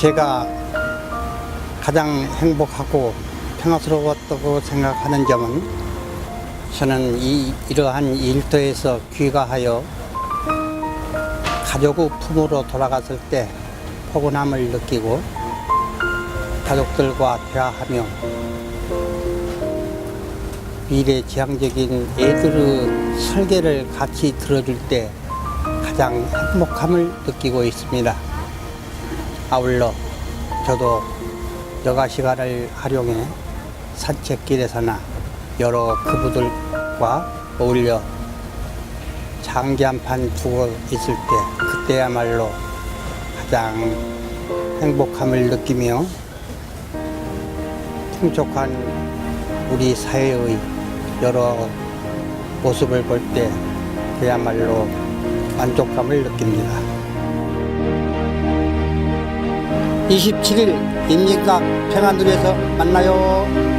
제가 가장 행복하고 평화스러웠다고 생각하는 점은 저는 이, 이러한 일터에서 귀가하여 가족의 품으로 돌아갔을 때 포근함을 느끼고 가족들과 대화하며 미래 지향적인 애들의 설계를 같이 들어줄 때 가장 행복함을 느끼고 있습니다. 아울러 저도 여가 시간을 활용해 산책길에서나 여러 그부들과 어울려 장기 한 판 두고 있을 때 그때야말로 가장 행복함을 느끼며 풍족한 우리 사회의 여러 모습을 볼 때 그야말로 만족감을 느낍니다. 27일 임진각 평안도에서 만나요.